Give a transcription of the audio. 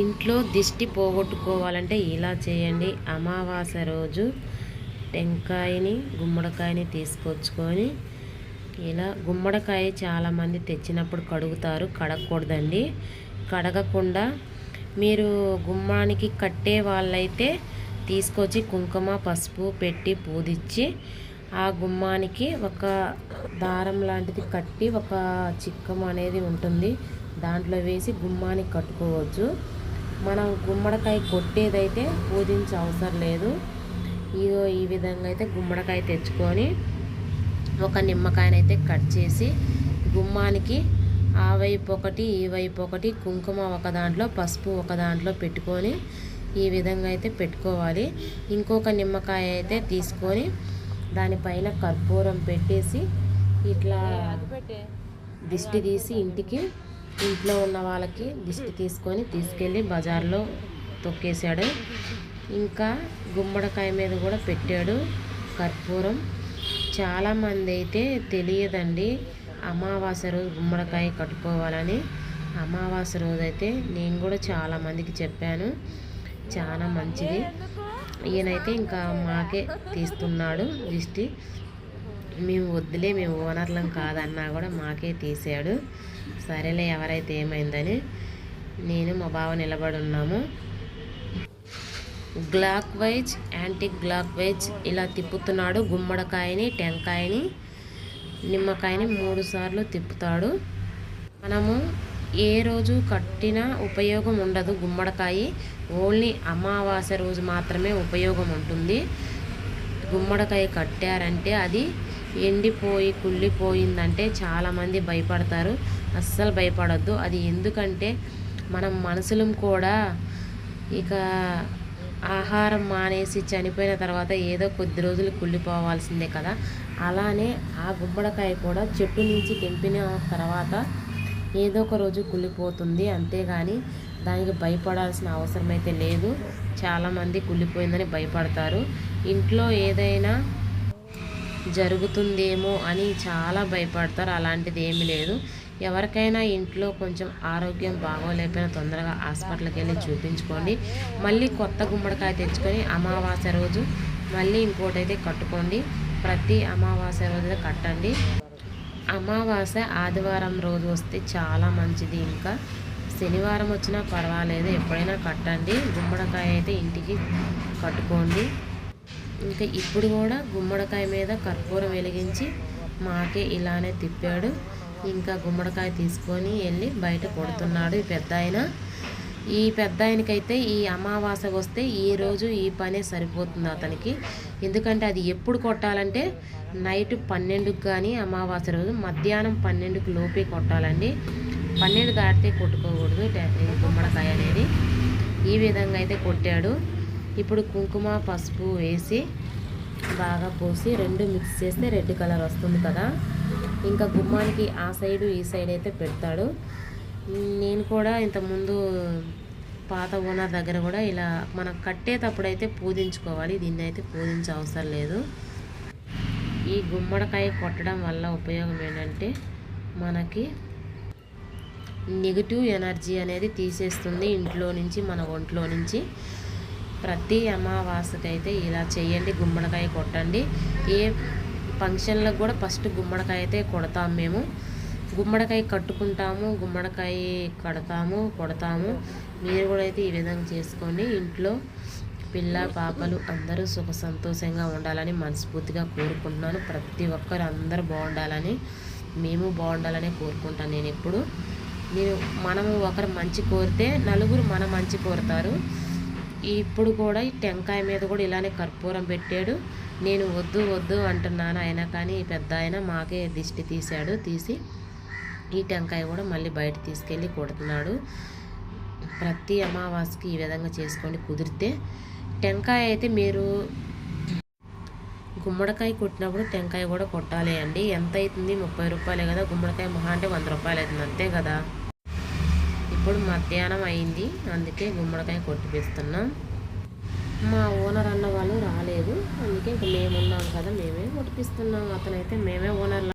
ఇంట్లో దిష్టి పోగొట్టుకోవాలంటే ఇలా చేయండి. అమావాస్య రోజు టెంకాయని గుమ్మడికాయని తీసుకొచ్చుకొని ఇలా గుమ్మడికాయ చాలామంది తెచ్చినప్పుడు కడుగుతారు. కడగకూడదండి. కడగకుండా మీరు గుమ్మానికి కట్టే వాళ్ళైతే తీసుకొచ్చి కుంకుమ పసుపు పెట్టి పూదిచ్చి ఆ గుమ్మానికి ఒక దారం లాంటిది కట్టి ఒక చిక్కం అనేది ఉంటుంది. దాంట్లో వేసి గుమ్మానికి కట్టుకోవచ్చు. మనం గుమ్మడికాయ కొట్టేదైతే పూజించే అవసరం లేదు. ఇగో ఈ విధంగా అయితే గుమ్మడికాయ తెచ్చుకొని ఒక నిమ్మకాయనైతే కట్ చేసి గుమ్మానికి ఆ వైపు ఒకటి ఈ వైపు ఒకటి కుంకుమ ఒక దాంట్లో పసుపు ఒక దాంట్లో పెట్టుకొని ఈ విధంగా అయితే పెట్టుకోవాలి. ఇంకొక నిమ్మకాయ అయితే తీసుకొని దానిపైన కర్పూరం పెట్టేసి ఇట్లా దిష్టి తీసి ఇంటికి ఇంట్లో ఉన్న వాళ్ళకి దిష్టి తీసుకొని తీసుకెళ్ళి బజార్లో తొక్కేశాడు. ఇంకా గుమ్మడికాయ మీద కూడా పెట్టాడు కర్పూరం. చాలామంది అయితే తెలియదండి అమావాస్య రోజు గుమ్మడికాయ కట్టుకోవాలని. అమావాస్య రోజు అయితే నేను కూడా చాలామందికి చెప్పాను. చాలా మంచిది. ఈయనైతే ఇంకా మాకే తీస్తున్నాడు దిష్టి. మేము వద్దులే మేము ఓనర్లం కాదన్నా కూడా మాకే తీసాడు. సరేలే ఎవరైతే ఏమైందని నేను మా బావ నిలబడి ఉన్నాము. Clockwise anticlockwise ఇలా తిప్పుతున్నాడు. గుమ్మడికాయని టెంకాయని నిమ్మకాయని మూడు సార్లు తిప్పుతాడు. మనము ఏ రోజు కట్టినా ఉపయోగం ఉండదు గుమ్మడికాయ. ఓన్లీ అమావాస్య రోజు మాత్రమే ఉపయోగం ఉంటుంది. గుమ్మడికాయ కట్టారంటే అది ఎండిపోయి కుళ్ళిపోయిందంటే చాలామంది భయపడతారు. అస్సలు భయపడద్దు. అది ఎందుకంటే మనం మనసులం కూడా ఇక ఆహారం మానేసి చనిపోయిన తర్వాత ఏదో కొద్ది రోజులు కుళ్ళిపోవాల్సిందే కదా. అలానే ఆ గుమ్మడికాయ కూడా చెట్టు నుంచి తెంపిన తర్వాత ఏదో ఒక రోజు కుళ్ళిపోతుంది. అంతేగాని దానికి భయపడాల్సిన అవసరం అయితే లేదు. చాలామంది కుళ్ళిపోయిందని భయపడతారు. ఇంట్లో ఏదైనా జరుగుతుందేమో అని చాలా భయపడతారు. అలాంటిది ఏమీ లేదు. ఎవరికైనా ఇంట్లో కొంచెం ఆరోగ్యం బాగోలేకపోయినా తొందరగా హాస్పిటల్కి వెళ్ళి చూపించుకోండి. మళ్ళీ కొత్త గుమ్మడికాయ తెచ్చుకొని అమావాస్య రోజు మళ్ళీ ఇంకోటి అయితే కట్టుకోండి. ప్రతి అమావాస్య రోజు కట్టండి. అమావాస్య ఆదివారం రోజు వస్తే చాలా మంచిది. ఇంకా శనివారం వచ్చినా పర్వాలేదు. ఎప్పుడైనా కట్టండి. గుమ్మడికాయ అయితే ఇంటికి కట్టుకోండి. ఇంకా ఇప్పుడు కూడా గుమ్మడికాయ మీద కర్పూరం వెలిగించి మాకే ఇలానే తిప్పాడు. ఇంకా గుమ్మడికాయ తీసుకొని వెళ్ళి బయట కొడుతున్నాడు ఈ పెద్ద ఆయన ఈ పెద్ద ఆయనకైతే ఈ అమావాస్య వస్తే ఈ రోజు ఈ పనే సరిపోతుంది అతనికి. ఎందుకంటే అది ఎప్పుడు కొట్టాలంటే నైట్ పన్నెండుకి కానీ అమావాస్య రోజు మధ్యాహ్నం పన్నెండుకి లోపే కొట్టాలండి. పన్నెండు దాటితే కొట్టుకోకూడదు గుమ్మడికాయ అనేది. ఈ విధంగా అయితే కొట్టాడు. ఇప్పుడు కుంకుమ పసుపు వేసి బాగా పోసి రెండు మిక్స్ చేస్తే రెడ్ కలర్ వస్తుంది కదా. ఇంకా గుమ్మానికి ఆ సైడు ఈ సైడ్ అయితే పెడతాడు. నేను కూడా ఇంతకుముందు పాత ఓనర్ దగ్గర కూడా ఇలా మనం కట్టేటప్పుడు అయితే పూజించుకోవాలి. దీన్ని అయితే పూజించే అవసరం లేదు. ఈ గుమ్మడికాయ కొట్టడం వల్ల ఉపయోగం ఏంటంటే మనకి నెగిటివ్ ఎనర్జీ అనేది తీసేస్తుంది. ఇంట్లో నుంచి మన ఒంట్లో నుంచి. ప్రతి అమావాస్యకి అయితే ఇలా చేయండి. గుమ్మడికాయ కొట్టండి. ఏ ఫంక్షన్లకు కూడా ఫస్ట్ గుమ్మడికాయ అయితే కొడతాం మేము. గుమ్మడికాయ కట్టుకుంటాము గుమ్మడికాయ కడతాము కొడతాము. మీరు కూడా అయితే ఈ విధంగా చేసుకొని ఇంట్లో పిల్ల పాపలు అందరూ సుఖ సంతోషంగా ఉండాలని మనస్ఫూర్తిగా కోరుకుంటున్నాను. ప్రతి ఒక్కరు అందరూ బాగుండాలని మేము బాగుండాలని కోరుకుంటాను నేను ఎప్పుడు. నేను మనము ఒకరు మంచి కోరితే నలుగురు మన మంచి కోరుతారు. ఇప్పుడు కూడా ఈ టెంకాయ మీద కూడా ఇలానే కర్పూరం పెట్టాడు. నేను వద్దు వద్దు అంటున్నాను అయినా కానీ పెద్ద ఆయన మాకే దిష్టి తీశాడు. తీసి ఈ టెంకాయ కూడా మళ్ళీ బయట తీసుకెళ్ళి కొడుతున్నాడు. ప్రతి అమావాస్యకి ఈ విధంగా చేసుకోండి కుదిరితే టెంకాయ అయితే మీరు గుమ్మడికాయ కొట్టినప్పుడు టెంకాయ కూడా కొట్టాలి అండి. ఎంత అవుతుంది? ముప్పై రూపాయలే కదా. గుమ్మడికాయ మహా అంటే వంద రూపాయలు అవుతుంది. అంతే కదా. ఇప్పుడు మధ్యాహ్నం అయింది. అందుకే గుమ్మడికాయ కొట్టిపిస్తున్నాం. మా ఓనర్ అన్న వాళ్ళు రాలేదు. అందుకే ఇంకా మేము ఉన్నాం కదా మేమే కొట్టిపిస్తున్నాం అతనైతే మేమే ఓనర్